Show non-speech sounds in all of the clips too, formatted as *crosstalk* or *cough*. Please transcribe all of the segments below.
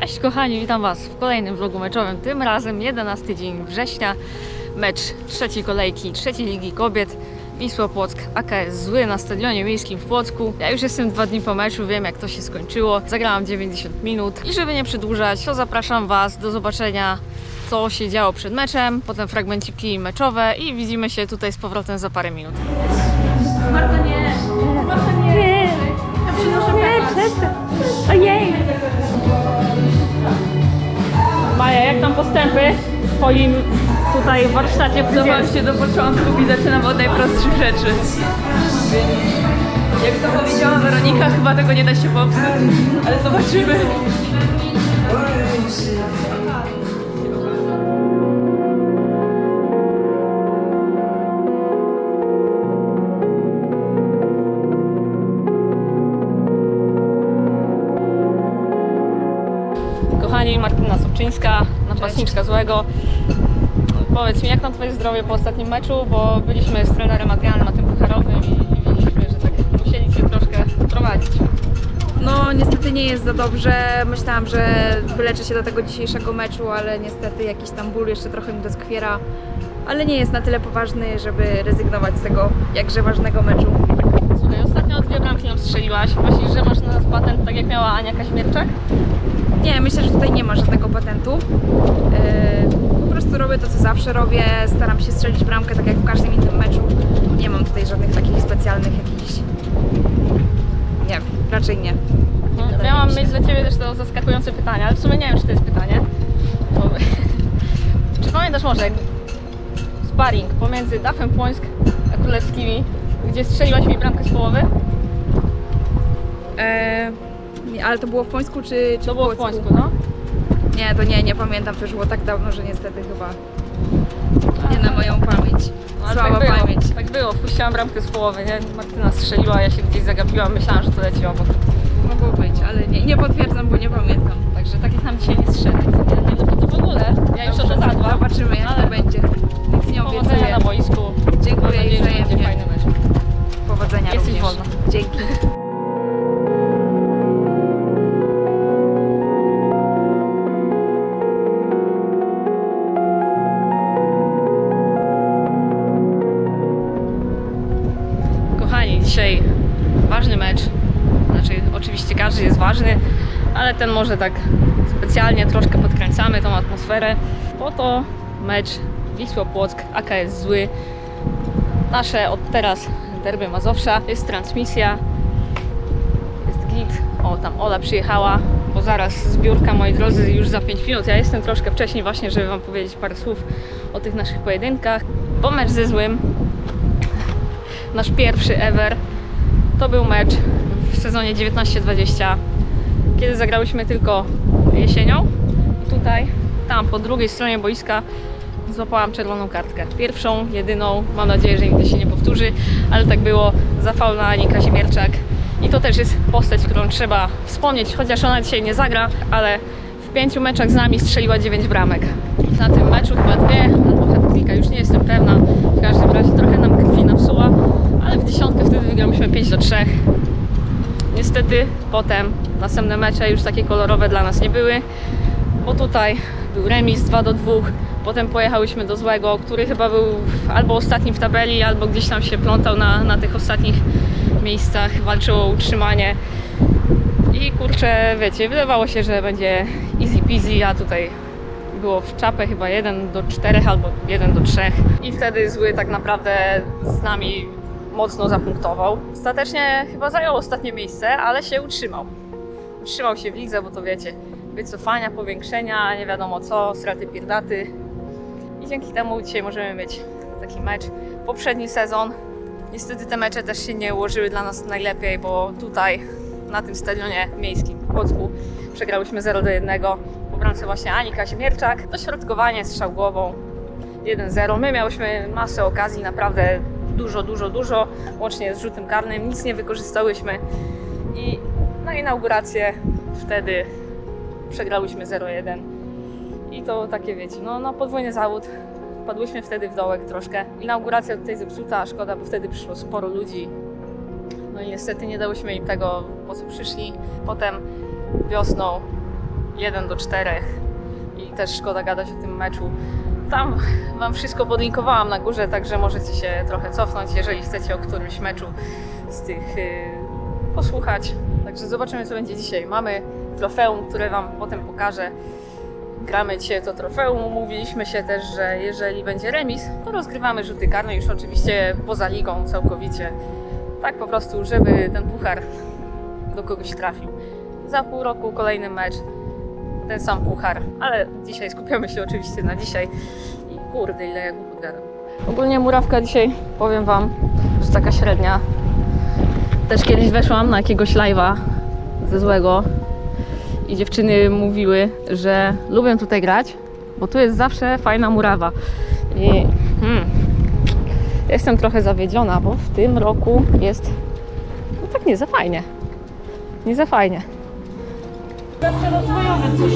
Cześć kochani, witam Was w kolejnym vlogu meczowym. Tym razem 11 dzień września, mecz trzeciej kolejki, trzeciej Ligi Kobiet. Wisła Płock, AKS Zły na stadionie miejskim w Płocku. Ja już jestem dwa dni po meczu, wiem jak to się skończyło. Zagrałam 90 minut i żeby nie przedłużać, to zapraszam Was do zobaczenia co się działo przed meczem, potem fragmenciki meczowe i widzimy się tutaj z powrotem za parę minut. Marta nie! Marta nie! Ja przynoszę przestań! Ojej! Maja, jak tam postępy w Twoim tutaj warsztacie Zobaczcie do początku i zaczynam od najprostszych rzeczy. Jak to powiedziała Weronika, chyba tego nie da się popsuć, ale zobaczymy. Napastniczka złego. Powiedz mi, jak tam Twoje zdrowie po ostatnim meczu, bo byliśmy z trenerem Adrianem na tym pucharowym i i widzieliśmy, że tak musieli Cię troszkę prowadzić. No niestety nie jest za dobrze. Myślałam, że wyleczę się do tego dzisiejszego meczu, ale niestety jakiś tam ból jeszcze trochę mi doskwiera. Ale nie jest na tyle poważny, żeby rezygnować z tego jakże ważnego meczu. Słuchaj, ostatnio dwie bramki nam strzeliłaś. Myślisz, że masz na nas patent, tak jak miała Ania Kaźmierczak? Nie, myślę, że tutaj nie ma żadnego patentu. Yy, po prostu robię to, co zawsze robię. Staram się strzelić bramkę tak jak w każdym innym meczu. Nie mam tutaj żadnych takich specjalnych jakichś... Nie, raczej nie. No, wydaje miałam mieć dla Ciebie też to zaskakujące pytanie, ale w sumie nie wiem, czy to jest pytanie. Bo... *laughs* czy pamiętasz może sparring pomiędzy Dafem Płońsk a Królewskimi, gdzie strzeliłaś mi bramkę z połowy? Eee, nie, ale to było w Pońsku czy, czy To było w Płocku? Płońsku, no. Nie, to nie, nie pamiętam, to już było tak dawno, że niestety chyba nie na moją pamięć. No, ale Słaba tak było, pamięć. Tak było, wpuściłam bramkę z połowy, nie? Martyna strzeliła, ja się gdzieś zagapiłam, myślałam, że to leci obok. Mogło być, ale nie, nie potwierdzam, bo nie pamiętam. Także takich nam dzisiaj nie strzeli. Nie, nie, no to w ogóle. Ja już o to zadbam. Zobaczymy jak ale to będzie. Nic nie Powodzenia obiecuję. na boisku. Mam Dziękuję i nadzieję, że będzie wzajemnie. fajny mecz. Powodzenia Jesteś również. wolna. Dzięki. Ale ten może tak specjalnie troszkę podkręcamy tą atmosferę. Po to mecz Wisła Płock, AKS Zły. Nasze od teraz derby Mazowsza. Jest transmisja, jest git. O, tam Ola przyjechała, bo zaraz zbiórka, moi drodzy, już za 5 minut. Ja jestem troszkę wcześniej właśnie, żeby Wam powiedzieć parę słów o tych naszych pojedynkach. Bo mecz ze Złym nasz pierwszy ever. To był mecz w sezonie 19-20, kiedy zagrałyśmy tylko jesienią. I tutaj, tam po drugiej stronie boiska złapałam czerwoną kartkę. Pierwszą, jedyną, mam nadzieję, że nigdy się nie powtórzy, ale tak było, za faul na Ani Kazimierczak. I to też jest postać, którą trzeba wspomnieć, chociaż ona dzisiaj nie zagra, ale w pięciu meczach z nami strzeliła 9 bramek. Na tym meczu chyba dwie, albo hat już nie jestem pewna. W każdym razie trochę nam krwi napsuła, ale w dziesiątkę wtedy wygrałyśmy 5 do 3. Niestety potem następne mecze już takie kolorowe dla nas nie były, bo tutaj był remis 2 do 2. Potem pojechałyśmy do Złego, który chyba był albo ostatnim w tabeli, albo gdzieś tam się plątał na, na tych ostatnich miejscach, walczył o utrzymanie. I kurczę, wiecie, wydawało się, że będzie easy peasy, a tutaj było w czapę chyba 1 do 4 albo 1 do 3. I wtedy zły tak naprawdę z nami mocno zapunktował. Ostatecznie chyba zajął ostatnie miejsce, ale się utrzymał. Utrzymał się w lidze, bo to wiecie, wycofania, powiększenia, nie wiadomo co, straty pierdaty. I dzięki temu dzisiaj możemy mieć taki mecz. Poprzedni sezon, niestety te mecze też się nie ułożyły dla nas najlepiej, bo tutaj na tym stadionie miejskim w Płocku przegrałyśmy 0 do 1 po bramce właśnie Ani Kazimierczak. Dośrodkowanie strzał głową 1-0. My miałyśmy masę okazji, naprawdę dużo, dużo, dużo, łącznie z rzutem karnym. Nic nie wykorzystałyśmy i Na inaugurację wtedy przegrałyśmy 0-1. I to takie wiecie, no na podwójny zawód. Wpadłyśmy wtedy w dołek troszkę. Inauguracja tutaj zepsuta, szkoda, bo wtedy przyszło sporo ludzi. No i niestety nie dałyśmy im tego, po co przyszli. Potem wiosną 1 do 4 i też szkoda gadać o tym meczu. Tam Wam wszystko podlinkowałam na górze, także możecie się trochę cofnąć, jeżeli chcecie o którymś meczu z tych yy, posłuchać. Także zobaczymy, co będzie dzisiaj. Mamy trofeum, które Wam potem pokażę. Gramy dzisiaj to trofeum. Umówiliśmy się też, że jeżeli będzie remis, to rozgrywamy rzuty karne już oczywiście poza ligą całkowicie. Tak po prostu, żeby ten puchar do kogoś trafił. Za pół roku kolejny mecz, ten sam puchar, ale dzisiaj skupiamy się oczywiście na dzisiaj. I kurde, ile ja głupot gadam. Ogólnie murawka dzisiaj, powiem Wam, że taka średnia. Też kiedyś weszłam na jakiegoś live'a ze złego i dziewczyny mówiły, że lubią tutaj grać, bo tu jest zawsze fajna murawa. I hmm, jestem trochę zawiedziona, bo w tym roku jest no tak nie za fajnie. Nie za fajnie. Rozwojowe coś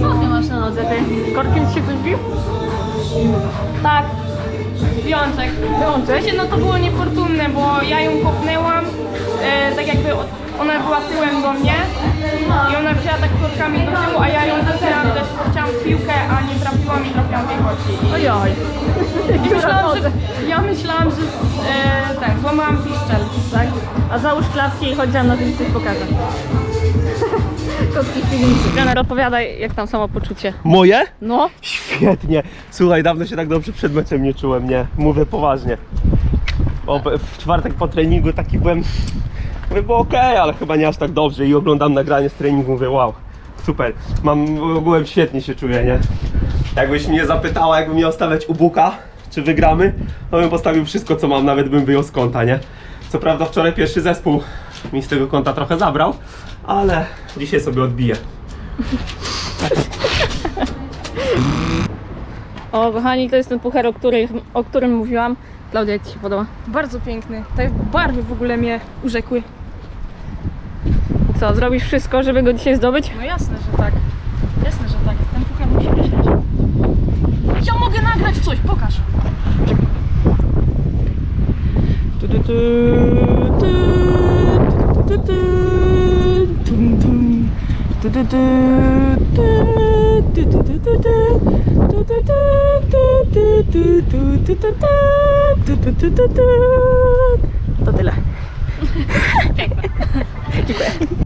Co ty masz na nodze, ty? Korkiem się ktoś bił? Tak. Wiączek. Wyłączyć? Wiecie, no to było niefortunne, bo ja ją kopnęłam, e, tak jakby od, ona była tyłem do mnie i ona wzięła tak korkami do tyłu, a ja ją kopnęłam też, chciałam w piłkę, a nie trafiłam i trafiłam w jej kości. Ojoj. *laughs* I myślałam, że, ja myślałam, że e, tak, złamałam piszczel. Tak? A załóż klatki i chodź mną, to ci coś pokażę. Kotki. Trener, opowiadaj, jak tam samopoczucie. Moje? No, Świetnie. Słuchaj, dawno się tak dobrze przed meczem nie czułem, nie. Mówię poważnie. W czwartek po treningu taki byłem. Mówię, było okej, ale chyba nie aż tak dobrze. I oglądam nagranie z treningu, mówię, wow, super. Mam ogółem świetnie się czuję, nie? Jakbyś mnie zapytała, jakbym miał stawiać u Buka, czy wygramy, to bym postawił wszystko, co mam, nawet bym wyjął z konta, nie? Co prawda wczoraj pierwszy zespół mi z tego konta trochę zabrał, ale dzisiaj sobie odbiję. o kochani, to jest ten puchar, o, o którym mówiłam. Klaudia, jak Ci się podoba? Bardzo piękny. Te barwy w ogóle mnie urzekły. Co, zrobisz wszystko, żeby go dzisiaj zdobyć? No jasne, że tak. Jasne, że tak. Ten puchar musi myśleć. Ja mogę nagrać coś, pokaż. Tu, tu, tu, tu, tu, tu, tu. Tu, To tyle. Dziękuję.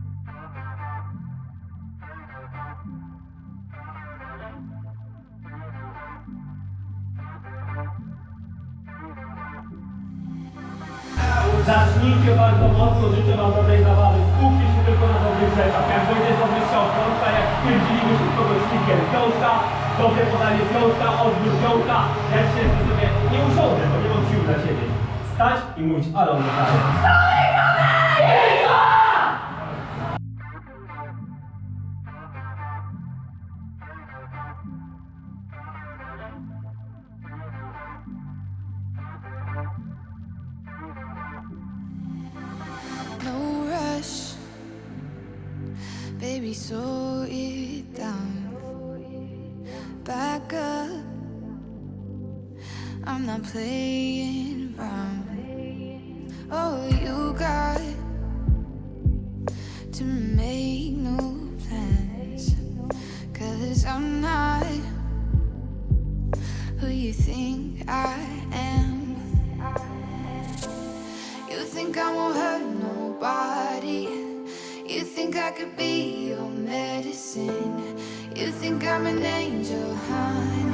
Zacznijcie bardzo mocno, życzę Wam dobrej zabawy. Skupcie się tylko na dobrych rzeczach. Jak będzie dobry strzał piątka, jak stwierdziliśmy się kogoś ściskiem piątka, dobre podanie piątka, odbiór piątka. Jak się sobie nie usiądę, bo nie mam sił na siebie. Stać i mówić, ale on wydaje. no I'm not playing around. Oh, you got to make new plans. Cause I'm not who you think I am. You think I won't hurt nobody. You think I could be your medicine. You think I'm an angel, honey.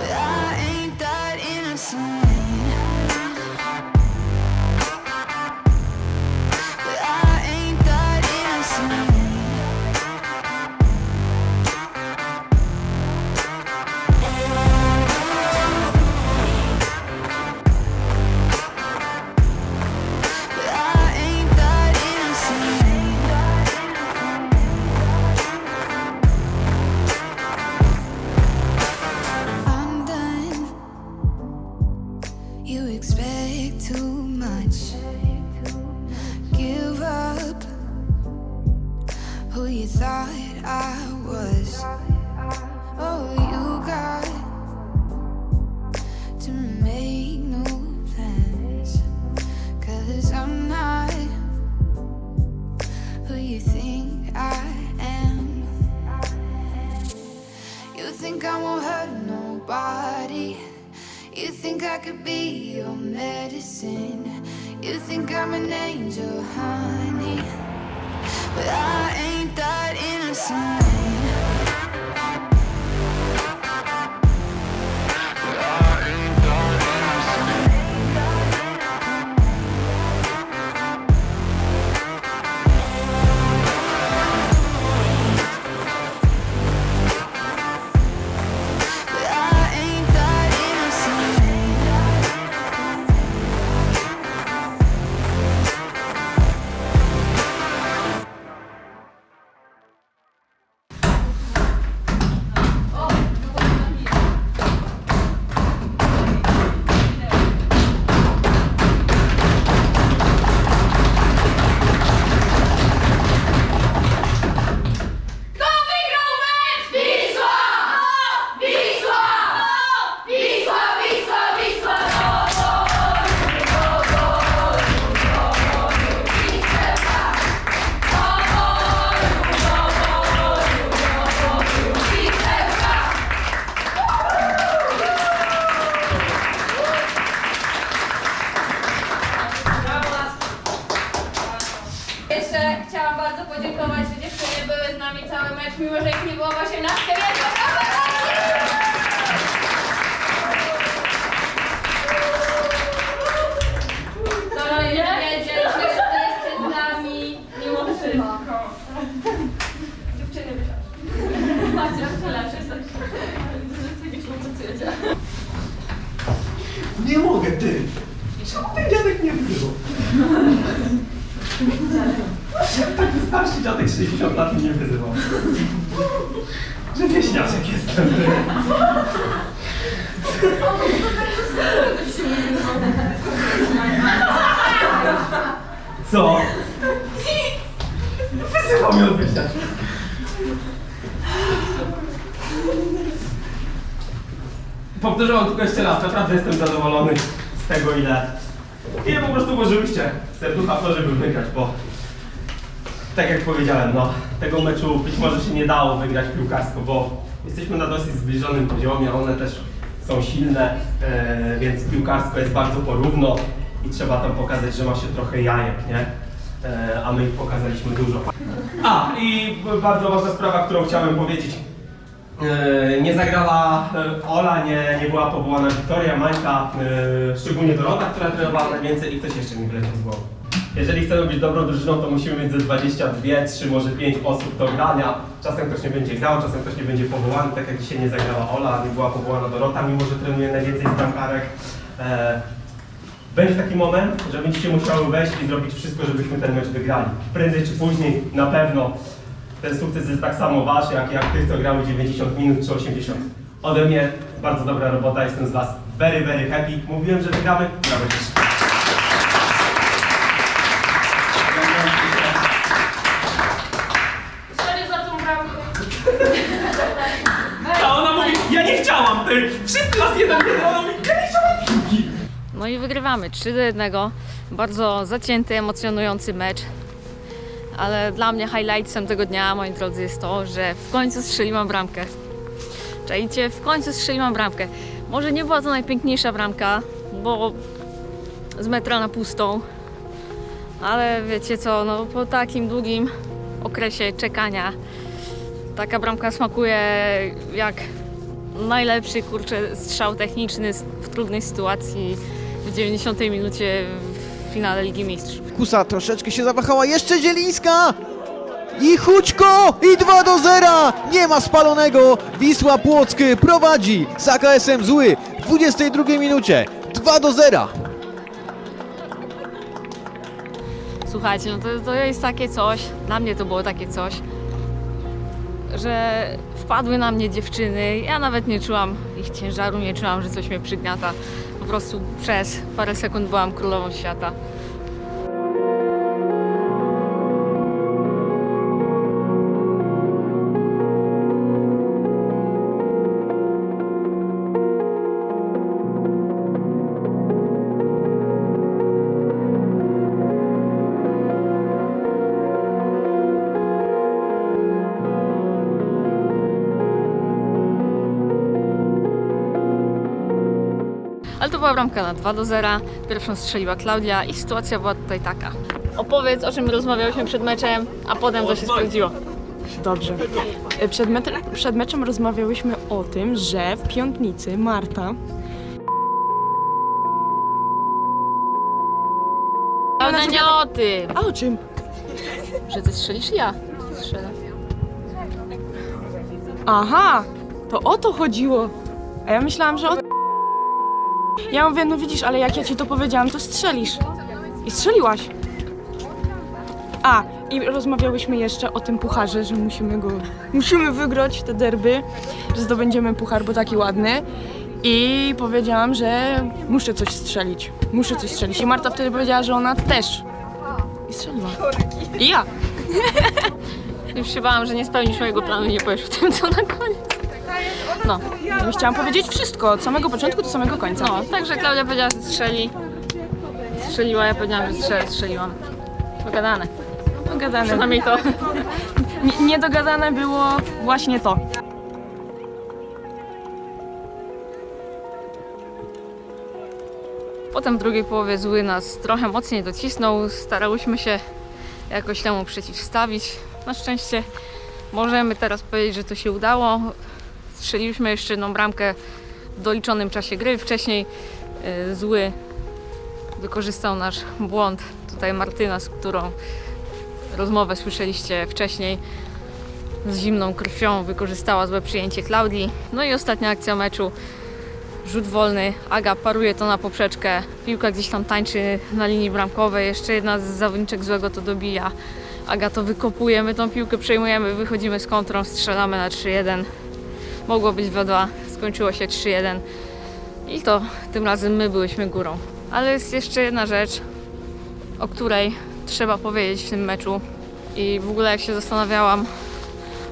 I ain't that innocent. Think I could be your medicine. You think I'm an angel, honey. But I ain't that innocent. Starszy dziadek 60 lat mnie nie wyzywał? Że wieśniaczek jestem. Co? Wyzywał mnie od wieśniaczka. Powtórzę tylko jeszcze raz, naprawdę jestem zadowolony z tego ile, ile po prostu włożyłyście serducha w to, żeby wygrać, bo tak jak powiedziałem, no tego meczu być może się nie dało wygrać piłkarsko, bo jesteśmy na dosyć zbliżonym poziomie, one też są silne, e, więc piłkarsko jest bardzo porówno i trzeba tam pokazać, że ma się trochę jajek, nie? E, a my ich pokazaliśmy dużo. A, i bardzo ważna sprawa, którą chciałem powiedzieć. E, Nie zagrała e, Ola, nie, nie była powołana Wiktoria, Mańka, e, szczególnie Dorota, która trenowała najwięcej i ktoś jeszcze mi wleciał z głowy. Jeżeli chcemy być dobrą drużyną, to musimy mieć ze 22, 3, może 5 osób do grania. Czasem ktoś nie będzie grał, czasem ktoś nie będzie powołany, tak jak dzisiaj nie zagrała Ola, nie była powołana Dorota, mimo że trenuje najwięcej z bramkarek. E, będzie taki moment, że będziecie musiały wejść i zrobić wszystko, żebyśmy ten mecz wygrali. Prędzej czy później, na pewno, ten sukces jest tak samo wasz, jak, jak tych, co grały 90 minut czy 80. Ode mnie bardzo dobra robota, jestem z was very, very happy. Mówiłem, że wygramy, nawet też. Sorry za tą bramkę. A ona mówi, ja nie chciałam, ty! Wszyscy nas jeden! No i wygrywamy 3 do 1. Bardzo zacięty, emocjonujący mecz. Ale dla mnie highlightsem tego dnia, moi drodzy, jest to, że w końcu strzeliłam bramkę. Czajcie, w końcu strzeliłam bramkę. Może nie była to najpiękniejsza bramka, bo z metra na pustą. Ale wiecie co, no po takim długim okresie czekania taka bramka smakuje jak najlepszy kurczę strzał techniczny w trudnej sytuacji w 90 minucie w finale Ligi Mistrzów. Kusa troszeczkę się zawahała, jeszcze Zielińska! I Hućko! I 2 do 0! Nie ma spalonego! Wisła Płock prowadzi z AKS-em Zły w 22 minucie. 2 do 0! Słuchajcie, no to, to jest takie coś, dla mnie to było takie coś, że wpadły na mnie dziewczyny, ja nawet nie czułam ich ciężaru, nie czułam, że coś mnie przygniata. Po prostu przez parę sekund byłam królową świata. Bramka na 2 do 0. Pierwszą strzeliła Klaudia i sytuacja była tutaj taka. Opowiedz, o czym rozmawiałyśmy przed meczem, a potem co się sprawdziło. Dobrze. E, Przed, metrem, przed meczem rozmawiałyśmy o tym, że w piątnicy Marta Ale nie o tym, A o czym? że ty strzelisz i ja strzelę. Aha, to o to chodziło. A ja myślałam, że o... Ja mówię, no widzisz, ale jak ja ci to powiedziałam, to strzelisz. I strzeliłaś. A, i rozmawiałyśmy jeszcze o tym pucharze, że musimy go, musimy wygrać te derby, że zdobędziemy puchar, bo taki ładny. I powiedziałam, że muszę coś strzelić. Muszę coś strzelić. I Marta wtedy powiedziała, że ona też. I strzeliła. I ja. Już się bałam, że nie spełnisz mojego planu i nie powiesz o tym, co na koniec. No, Ja chciałam powiedzieć wszystko, od samego początku do samego końca. no, także Klaudia powiedziała, że strzeli. Strzeliła, ja powiedziałam, że strzelę, strzeliłam. Pogadane. Dogadane. Przynajmniej to. Nie- Niedogadane było właśnie to. Potem w drugiej połowie zły nas trochę mocniej docisnął. Starałyśmy się jakoś temu przeciwstawić. Na szczęście możemy teraz powiedzieć, że to się udało. Strzeliśmy jeszcze jedną bramkę w doliczonym czasie gry. Wcześniej y, zły wykorzystał nasz błąd. Tutaj Martyna, z którą rozmowę słyszeliście wcześniej, z zimną krwią wykorzystała złe przyjęcie Klaudii. No i ostatnia akcja meczu rzut wolny, Aga paruje to na poprzeczkę, piłka gdzieś tam tańczy na linii bramkowej, jeszcze jedna z zawodniczek złego to dobija. Aga to wykopuje, my tą piłkę przejmujemy, wychodzimy z kontrą, strzelamy na 3-1. Mogło być 2-2, skończyło się 3-1 i to tym razem my byłyśmy górą. Ale jest jeszcze jedna rzecz, o której trzeba powiedzieć w tym meczu i w ogóle jak się zastanawiałam,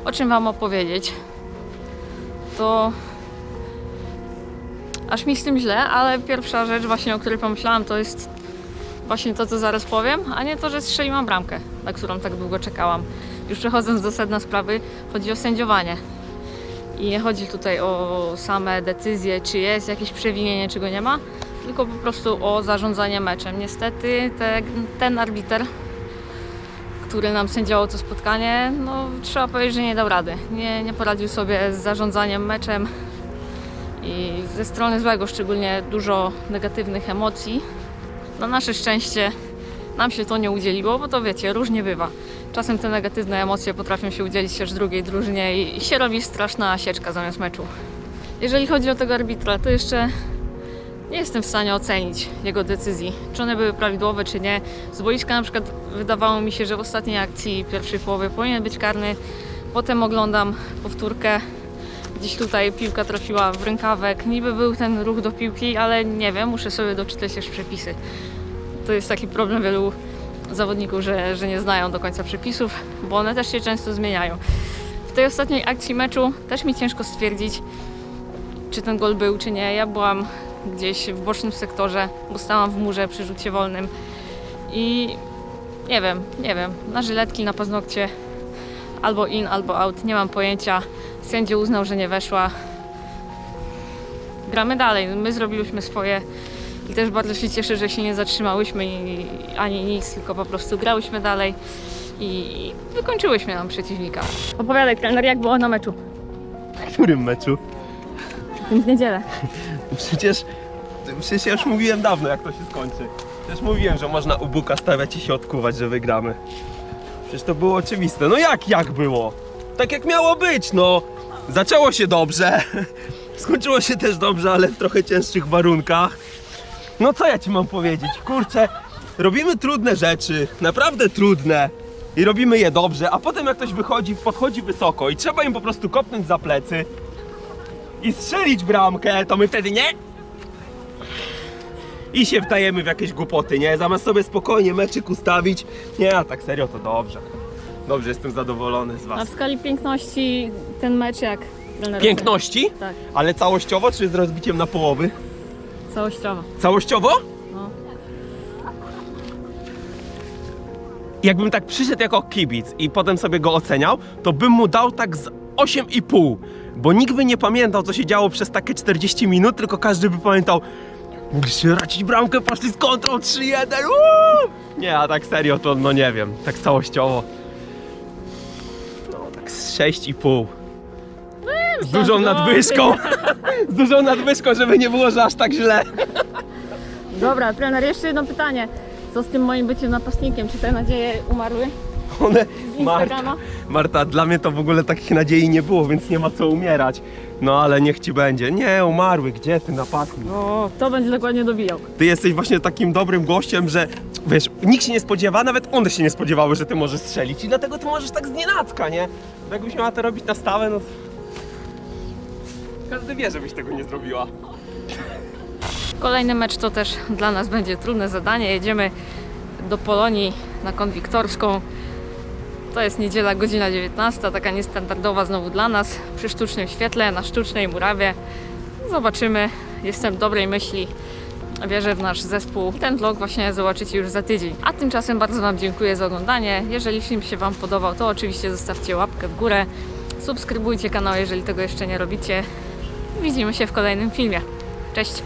o czym Wam opowiedzieć, to aż mi z tym źle, ale pierwsza rzecz właśnie, o której pomyślałam, to jest właśnie to, co zaraz powiem, a nie to, że strzeliłam bramkę, na którą tak długo czekałam. Już przechodząc do sedna sprawy, chodzi o sędziowanie. I nie chodzi tutaj o same decyzje, czy jest jakieś przewinienie, czy go nie ma, tylko po prostu o zarządzanie meczem. Niestety te, ten arbiter, który nam sędziował to spotkanie, no trzeba powiedzieć, że nie dał rady. Nie, nie poradził sobie z zarządzaniem meczem, i ze strony złego szczególnie dużo negatywnych emocji. Na nasze szczęście nam się to nie udzieliło, bo to wiecie, różnie bywa. Czasem te negatywne emocje potrafią się udzielić też drugiej drużynie i się robi straszna sieczka zamiast meczu. Jeżeli chodzi o tego arbitra, to jeszcze nie jestem w stanie ocenić jego decyzji, czy one były prawidłowe, czy nie. Z boiska na przykład wydawało mi się, że w ostatniej akcji pierwszej połowy powinien być karny. Potem oglądam powtórkę Gdzieś tutaj piłka trafiła w rękawek. Niby był ten ruch do piłki, ale nie wiem, muszę sobie doczytać jeszcze przepisy. To jest taki problem wielu zawodników, że, że nie znają do końca przepisów, bo one też się często zmieniają. W tej ostatniej akcji meczu też mi ciężko stwierdzić, czy ten gol był, czy nie. Ja byłam gdzieś w bocznym sektorze, bo stałam w murze przy rzucie wolnym i nie wiem, nie wiem, na żyletki, na paznokcie, albo in, albo out, nie mam pojęcia. Sędzia uznał, że nie weszła. Gramy dalej. My zrobiłyśmy swoje i też bardzo się cieszę, że się nie zatrzymałyśmy ani nic, tylko po prostu grałyśmy dalej i wykończyłyśmy nam przeciwnika. Opowiadaj, trener, jak było na meczu? W którym meczu? Tym w niedzielę. Przecież, przecież ja już mówiłem dawno, jak to się skończy. Przecież mówiłem, że można u Buka stawiać i się odkuwać, że wygramy. Przecież to było oczywiste. No jak, jak było? Tak jak miało być, no. Zaczęło się dobrze. *laughs* Skończyło się też dobrze, ale w trochę cięższych warunkach. No co ja ci mam powiedzieć? Kurczę, robimy trudne rzeczy, naprawdę trudne. I robimy je dobrze, a potem jak ktoś wychodzi, podchodzi wysoko i trzeba im po prostu kopnąć za plecy i strzelić bramkę, to my wtedy nie. I się wdajemy w jakieś głupoty, nie? Zamiast sobie spokojnie meczyk ustawić. Nie, a tak serio to dobrze. Dobrze, jestem zadowolony z A was. w skali piękności ten mecz jak? Piękności? Tak, Ale całościowo czy z rozbiciem na połowy? Całościowo. Całościowo? No. Jakbym tak przyszedł jako kibic i potem sobie go oceniał, to bym mu dał tak z 8,5. Bo nikt by nie pamiętał, co się działo przez takie 40 minut, tylko każdy by pamiętał Mogliście racić bramkę, poszli z kontrą 3-1. uuu! Nie, a tak serio to no nie wiem, tak całościowo. No tak z 6,5. Z dużą nadwyżką. *laughs* Z dużą nadwyżką, żeby nie było, że aż tak źle. Dobra, trener, jeszcze jedno pytanie. Co z tym moim byciem napastnikiem? Czy te nadzieje umarły One, z Marta, Instagrama? Marta, dla mnie to w ogóle takich nadziei nie było, więc nie ma co umierać. No ale niech ci będzie. Nie, umarły, gdzie ty napastnik? O, to będzie dokładnie dobijał. Ty jesteś właśnie takim dobrym gościem, że wiesz, nikt się nie spodziewa, nawet one się nie spodziewały, że ty możesz strzelić i dlatego ty możesz tak z nienacka, nie? Bo Jakbyś miała to robić na stałe, no... Każdy wie, żebyś tego nie zrobiła. Kolejny mecz to też dla nas będzie trudne zadanie. Jedziemy do Polonii na konwiktorską. To jest niedziela, godzina 19, taka niestandardowa znowu dla nas, przy sztucznym świetle, na sztucznej murawie. Zobaczymy, jestem dobrej myśli, wierzę w nasz zespół. Ten vlog właśnie zobaczycie już za tydzień. A tymczasem bardzo Wam dziękuję za oglądanie. Jeżeli film się Wam podobał, to oczywiście zostawcie łapkę w górę, subskrybujcie kanał, jeżeli tego jeszcze nie robicie. Widzimy się w kolejnym filmie. Cześć!